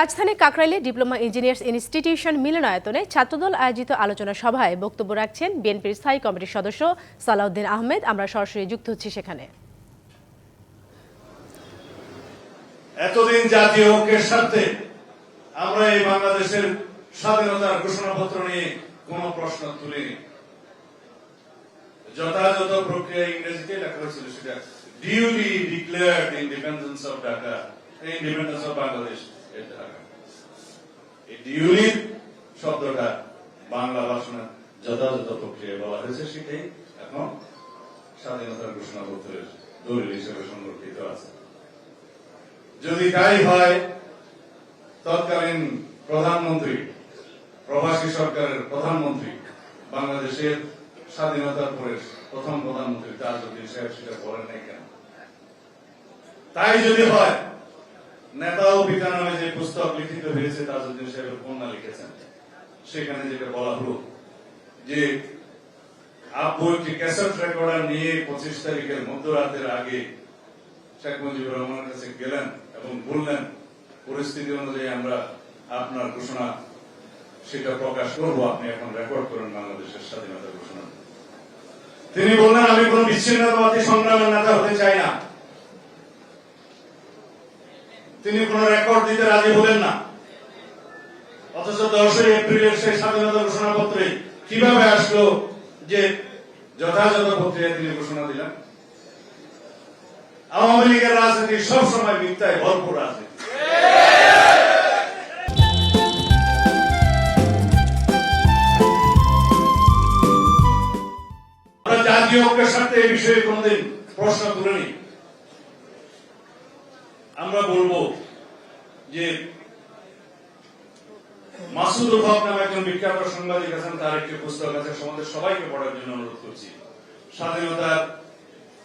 রাজধানী কাকরাইলে diploma engineers institution মিলনায়তনে ছাত্রদল আয়োজিত আলোচনা সভায় বক্তব্য রাখছেন বিএনপির স্থায়ী কমিটির সদস্য সালাউদ্দিন আহমেদ। আমরা সরাসরি যুক্ত হচ্ছি সেখানে। এতদিন জাতীয় ঐক্যের স্বার্থে আমরা এই বাংলাদেশের স্বাধীনতার ঘোষণাপত্র নিয়ে কোন প্রশ্ন তুলিনি। যথাযথ প্রক্রিয়া ইংরেজিতে লেখা হয়েছিল সেটা duly declared independence of Dhaka independence of Bangladesh duly শব্দটা বাংলা ভাষণে যথাযথ প্রক্রিয়া বলা হয়েছে, সেটাই এখন স্বাধীনতার ঘোষণাপত্রের দলিল হিসেবে সংরক্ষিত আছে। যদি তাই হয়, তৎকালীন প্রধানমন্ত্রী, প্রবাসী সরকারের প্রধানমন্ত্রী, বাংলাদেশের স্বাধীনতার পরে প্রথম প্রধানমন্ত্রী তাজউদ্দিন সাহেব সেটা বলেন নাই কেন? তাই যদি হয় নেতা ও পিতা নামে যে পুস্তক লিখিত হয়েছে, তাজউদ্দিন সাহেবের কন্যা লিখেছেন। সেখানে যেটা বলা হলো যে, আব্বু একটি ক্যাসেট রেকর্ডার নিয়ে পঁচিশ তারিখের মধ্যরাতের আগে শেখ মুজিবুর রহমানের কাছে গেলেন এবং বললেন, পরিস্থিতি অনুযায়ী আমরা আপনার ঘোষণা, সেটা প্রকাশ করব। আপনি এখন রেকর্ড করেন বাংলাদেশের স্বাধীনতা ঘোষণা। তিনি বললেন, আমি কোন বিচ্ছিন্নতাবাদী সংগ্রামের নেতা হতে চাই না। তিনি কোন রেকর্ড দিতে রাজি হলেন না। অথচ দশই এপ্রিলের সেই স্বাধীনতা ঘোষণাপত্রে কীভাবে আসলো যে যথাযথ প্রক্রিয়ায় তিনি ঘোষণা দিলেন? আওয়ামী লীগের রাজনীতি সবসময় মিথ্যায় ভরপুর রাজনীতি। জাতীয় ঐক্যের সাথে এই বিষয়ে কোনদিন প্রশ্ন তুলিনি। আমরা বলব যে মাসুদুল হক নামে একজন বিখ্যাত সাংবাদিক আছেন, তার একটি পুস্তক আছে, সমাজের সবাইকে পড়ার জন্য অনুরোধ করছি। স্বাধীনতার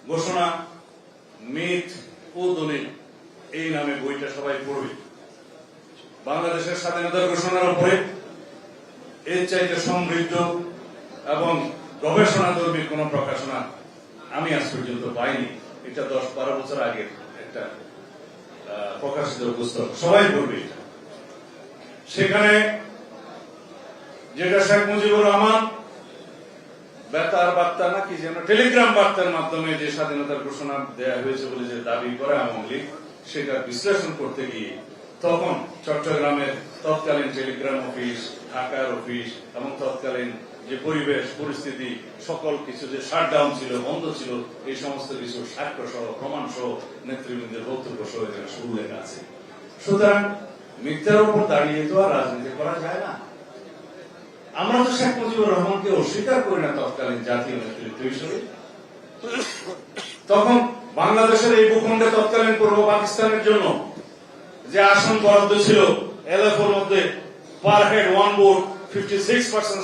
ঘোষণা, মিথ ও দলিল, এই নামে বইটা সবাই পড়বে। বাংলাদেশের স্বাধীনতার ঘোষণার উপরে এর চাইতে সমৃদ্ধ এবং গবেষণা গবেষণাধর্মী কোন প্রকাশনা আমি আজ পর্যন্ত পাইনি। এটা দশ বারো বছর আগের একটা প্রকাশিত পুস্তক। সবাই পড়বে। সেখানে যেটা শেখ মুজিবুর রহমান, বেতার বার্তা নাকি যেন টেলিগ্রাম বার্তার মাধ্যমে যে স্বাধীনতার ঘোষণা দেয়া হয়েছে বলে যে দাবি করে আওয়ামী লীগ, সেটা বিশ্লেষণ করতে গিয়ে তখন চট্টগ্রামের তৎকালীন টেলিগ্রাম অফিস, ঢাকার অফিস এবং তৎকালীন যে পরিবেশ, পরিস্থিতি, সকল কিছু যে শাটডাউন ছিল, বন্ধ ছিল, এই সমস্ত কিছু সাক্ষ্য সহ প্রমাণ সহ নেতৃবৃন্দের বক্তব্য সহ এখানে উল্লেখ আছে। সুতরাং মিথ্যার উপর দাঁড়িয়ে তো আর রাজনীতি করা যায় না। আমরা তো শেখ মুজিবুর রহমানকে অস্বীকার করি না তৎকালীন জাতীয় নেতৃত্ব হিসেবে। তখন বাংলাদেশের এই ভূখণ্ডে তৎকালীন পূর্ব পাকিস্তানের জন্য যে আসন বরাদ্দ ছিল এলএফওর মধ্যে per head one board fifty six percent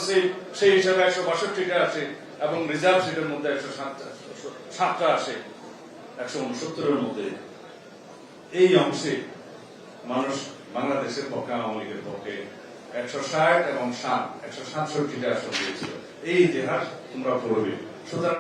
সেই হিসাবে একশো বাষট্টিটা আসে এবং রিজার্ভ সিটের মধ্যে একশো সাতটা আসে একশো উনসত্তরের মধ্যে। এই অংশে মানুষ বাংলাদেশের পক্ষে, আওয়ামী লীগের পক্ষে একশো ষাট এবং সাত একশো সাতষট্টিটা আসন দিয়েছিল এই ইতিহাস তোমরা পড়বে। সুতরাং